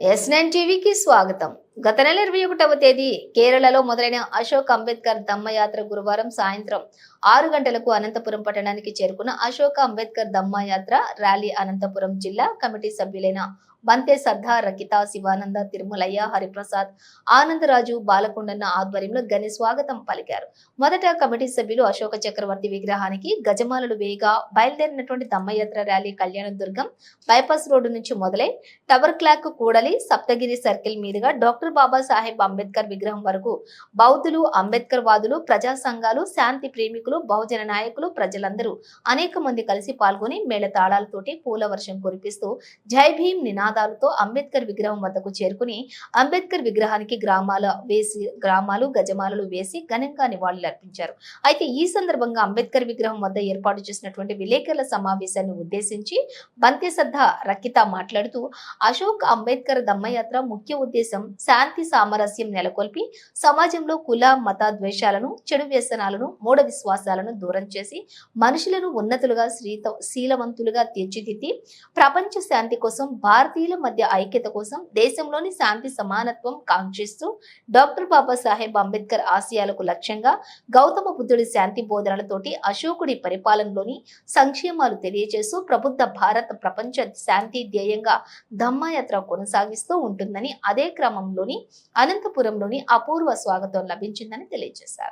Yes nine టీవీకి స్వాగతం గత నెల ఇరవై ఒకటవ తేదీ కేరళలో మొదలైన అశోక్ అంబేద్కర్ దమ్మయాత్ర గురువారం సాయంత్రం ఆరు గంటలకు అనంతపురం పట్టణానికి చేరుకున్న అశోక్ అంబేద్కర్ దమ్మయాత్ర ర్యాలీ అనంతపురం జిల్లా కమిటీ సభ్యులైన బంతే సర్దార్ రకిత శివానంద తిరుమలయ్య హరిప్రసాద్ ఆనందరాజు బాలకొండన్న ఆధ్వర్యంలో ఘన స్వాగతం పలికారు. మొదట కమిటీ సభ్యులు అశోక చక్రవర్తి విగ్రహానికి గజమాలలు వేయగా బయలుదేరినటువంటి Dhammayatra rally Kalyandurgam bypass road నుంచి మొదలై టవర్ క్లాక్ కూడలి సప్తగిరి సర్కిల్ మీదుగా డాక్టర్ డాక్టర్ బాబాసాహెబ్ అంబేద్కర్ విగ్రహం వరకు బౌద్ధులు అంబేద్కర్ వాదులు ప్రజా సంఘాలు శాంతి ప్రేమికులు బహుజన నాయకులు ప్రజలందరూ అనేక మంది కలిసి పాల్గొని మేళతాళాలతోటి పూల వర్షం కురిపిస్తూ జై భీమ్ నినాదాలతో అంబేద్కర్ విగ్రహం వద్దకు చేరుకుని అంబేద్కర్ విగ్రహానికి గ్రామాల వేసి గ్రామాలు గజమాలలు వేసి ఘనంగా నివాళులు అర్పించారు. అయితే ఈ సందర్భంగా అంబేద్కర్ విగ్రహం వద్ద ఏర్పాటు చేసినటువంటి విలేకరుల సమావేశాన్ని ఉద్దేశించి బంతి సద్ద రక్కిత మాట్లాడుతూ అశోక్ అంబేద్కర్ దమ్మయాత్ర ముఖ్య ఉద్దేశం శాంతి సామరస్యం నెలకొల్పి సమాజంలో కుల మత ద్వేషాలను చెడు వ్యసనాలను మూఢ విశ్వాసాలను దూరం చేసి మనుషులను ఉన్నతులుగా శ్రీత శీలవంతులుగా తీర్చిదిద్ది ప్రపంచ శాంతి కోసం భారతీయుల మధ్య ఐక్యత కోసం దేశంలోని శాంతి సమానత్వం కాంక్షిస్తూ డాక్టర్ బాబాసాహెబ్ అంబేద్కర్ ఆశయాలకు లక్ష్యంగా గౌతమ బుద్ధుడి శాంతి బోధనలతోటి అశోకుడి పరిపాలనలోని సంక్షేమాలు తెలియజేస్తూ ప్రబుద్ధ భారత ప్రపంచ శాంతి ధ్యేయంగా ధమ్మయాత్ర కొనసాగిస్తూ ఉంటుందని అదే క్రమంలో అనంతపురంలోని అపూర్వ స్వాగతం లభించిందని తెలియజేశారు.